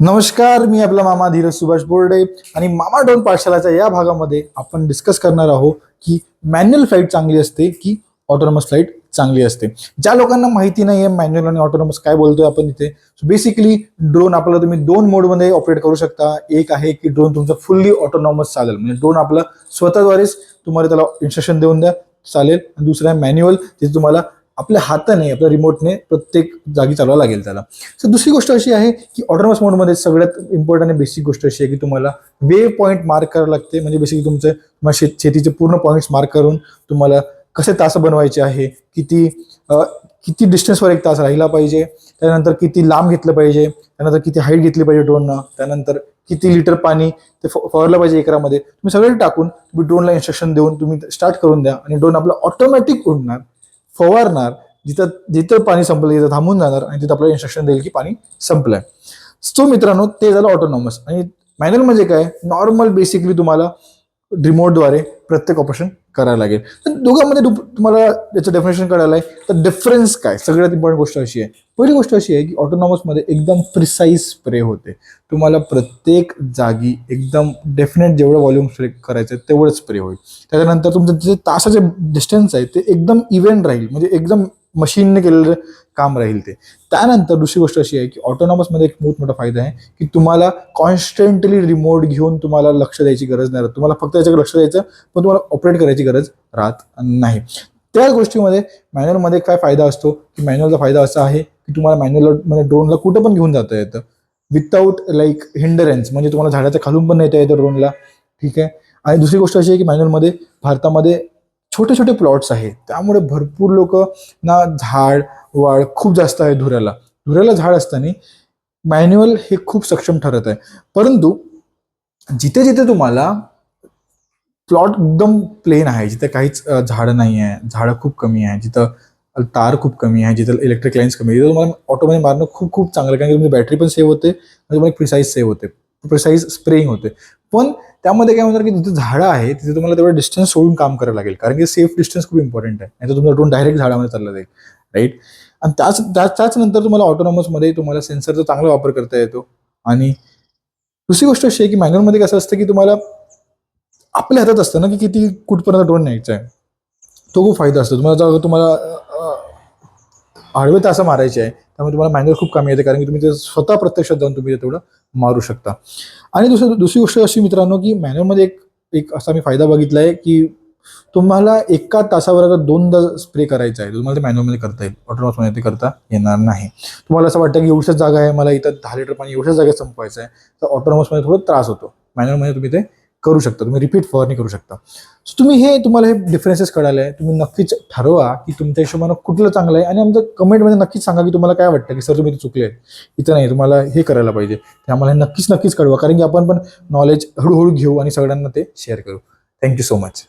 नमस्कार मी आपला मामा धीरज सुभाष बोर्डे आणि मामा डोन पाठशालाच्या या भागामध्ये आपण डिस्कस करणार आहोत की मॅन्युअल फ्लाईट चांगली असते की ऑटोनॉमस फ्लाईट चांगली असते. ज्या लोकांना माहिती नाही आहे मॅन्युअल आणि ऑटोनॉमस काय बोलतोय आपण इथे बेसिकली ड्रोन आपल्याला तुम्ही दोन मोडमध्ये ऑपरेट करू शकता. एक आहे की ड्रोन तुमचा फुल्ली ऑटोनॉमस चालेल. म्हणजे ड्रोन आपला स्वतःद्वारेच तुम्हाला त्याला इन्स्ट्रक्शन देऊन द्या चालेल. आणि दुसरं आहे मॅन्युअल जे तुम्हाला आपल्या हाताने आपल्या रिमोटने प्रत्येक जागी चालवावं लागेल त्याला. तर दुसरी गोष्ट अशी आहे की ऑटोनॉमस मोडमध्ये सगळ्यात इम्पॉर्टंट आणि बेसिक गोष्ट अशी आहे की तुम्हाला वे पॉईंट मार्क करावं लागते. म्हणजे बेसिकली तुमचं तुम्हाला शेत शेतीचे पूर्ण पॉईंट्स मार्क करून तुम्हाला कसे तास बनवायचे आहे किती किती डिस्टन्सवर एक तास राहिला पाहिजे त्यानंतर किती लांब घेतलं पाहिजे त्यानंतर किती हाईट घेतली पाहिजे ड्रोननं त्यानंतर किती लिटर पाणी ते फ- फवारलं पाहिजे एकरामध्ये. तुम्ही सगळे टाकून तुम्ही ड्रोनला इन्स्ट्रक्शन देऊन तुम्ही स्टार्ट करून द्या आणि ड्रोन आपला ऑटोमॅटिक उडणार. फवारणार जिथं जिथं पाणी संपलं तिथं थांबून जाणार आणि तिथं आपल्याला इन्स्ट्रक्शन देईल की पाणी संपलंय. सो मित्रांनो ते झालं ऑटोनॉमस आणि मॅन्युअल म्हणजे काय? नॉर्मल बेसिकली तुम्हाला रिमोटद्वारे प्रत्येक ऑपरेशन करायला लागेल. तर दोघांमध्ये तुम्हाला याचं डेफिनेशन करायला आहे तर डिफरन्स काय? सगळ्यात इम्पॉर्टंट गोष्ट अशी आहे. पहिली गोष्ट अशी आहे की ऑटोनॉमसमध्ये एकदम प्रिसाईज स्प्रे होते. तुम्हाला प्रत्येक जागी एकदम डेफिनेट जेवढं व्हॉल्यूम स्प्रे करायचं आहे तेवढंच स्प्रे होईल. त्याच्यानंतर तुमचं जे तासाचे डिस्टन्स आहे ते एकदम इव्हेंट राहील. म्हणजे एकदम मशीनने केलेलं काम राहील ते. त्यानंतर दुसरी गोष्ट अशी आहे की ऑटोनॉमसमध्ये एक मोठ मोठा फायदा आहे की तुम्हाला कॉन्स्टंटली रिमोट घेऊन तुम्हाला लक्ष द्यायची गरज नाही राहत. तुम्हाला फक्त याच्याकडे लक्ष द्यायचं पण तुम्हाला ऑपरेट करायची गरज राहत नाही. त्या गोष्टीमध्ये मॅन्युअलमध्ये काय फायदा असतो? की मॅन्युअलचा फायदा असा आहे की तुम्हाला मॅन्युअलमध्ये ड्रोनला कुठं पण घेऊन जाता येतं. विदाऊट लाईक हिंडरन्स म्हणजे तुम्हाला झाडाच्या खालून पण नेता येतं ड्रोनला ठीक आहे? आणि दुसरी गोष्ट अशी आहे की मॅन्युअलमध्ये भारतामध्ये छोटे छोटे प्लॉट्स आहेत. त्यामुळे भरपूर लोक ना झाड वाढ खूप जास्त आहे धुऱ्याला. धुऱ्याला झाड असताना मॅन्युअल हे खूप सक्षम ठरत आहे. परंतु जिथे जिथे तुम्हाला प्लॉट एकदम प्लेन आहे जिथे काहीच झाडं नाही आहे झाडं खूप कमी आहे जिथं तार खूप कमी आहे जिथं इलेक्ट्रिक लाईन्स कमी आहे तिथं तुम्हाला ऑटोमध्ये मारणं खूप खूप चांगलं आहे कारण की तुमची बॅटरी पण सेव्ह होते आणि तुम्हाला एक प्रिसाईज सेव्ह होते. प्रिसाईज स्प्रेइंग होते. पण त्यामध्ये काय म्हणतात की जिथे झाडं आहे तिथे तुम्हाला तेवढं डिस्टन्स सोडून काम करावं लागेल. कारण की सेफ डिस्टन्स खूप इम्पॉर्टंट आहे. नाही तर तुमचा ड्रोन डायरेक्ट झाडामध्ये चालला जाईल. राईट आणि त्याच त्याच नंतर तुम्हाला ऑटोनॉमसमध्ये तुम्हाला सेन्सरचा चांगला वापर करता येतो. आणि दुसरी गोष्ट अशी आहे की मॅन्युअलमध्ये कसं असतं की तुम्हाला आपल्या हातात असतं ना की किती कुठपर्यंत ड्रोन न्यायचा आहे. तो खूप फायदा असतो. तुम्हाला जर तुम्हाला आडवे तासं मारायचे आहे. त्यामुळे तुम्हाला मॅन्युअल खूप कमी येते कारण की तुम्ही ते स्वतः प्रत्यक्षात जाऊन तुम्ही ते तेवढं मारू शकता. आणि दुसरं दुसरी गोष्ट अशी मित्रांनो की मॅन्युअलमध्ये एक एक असा मी फायदा बघितला आहे की तुम्हाला एका तासावर अगर दोनदा स्प्रे करायचा आहे तुम्हाला ते मॅन्युअलमध्ये करता येईल. ऑटोनॉमसमध्ये ते करता येणार नाही. तुम्हाला असं वाटतं की एवढ्याच जागा आहे मला इथं दहा लिटर पाणी एवढ्याच जागेत संपवायचं आहे तर ऑटोनॉमसमध्ये थोडं त्रास होतो. मॅन्युअलमध्ये तुम्ही ते करू शकता तुम्ही रिपीट फवारणी करू शकता. सो तुम्ही हे तुम्हाला हे डिफरन्सेस कळाले आहे. तुम्ही नक्कीच ठरवा की तुमच्या हिशोबानं कुठलं चांगलं आहे. आणि आमचं कमेंटमध्ये नक्कीच सांगा की तुम्हाला काय वाटतं की सर तुम्ही चुकले आहेत. इथं नाही तुम्हाला हे करायला पाहिजे. ते आम्हाला हे नक्कीच नक्कीच कळवा. कारण की आपण पण नॉलेज हळूहळू घेऊ आणि सगळ्यांना ते शेअर करू. Thank you so much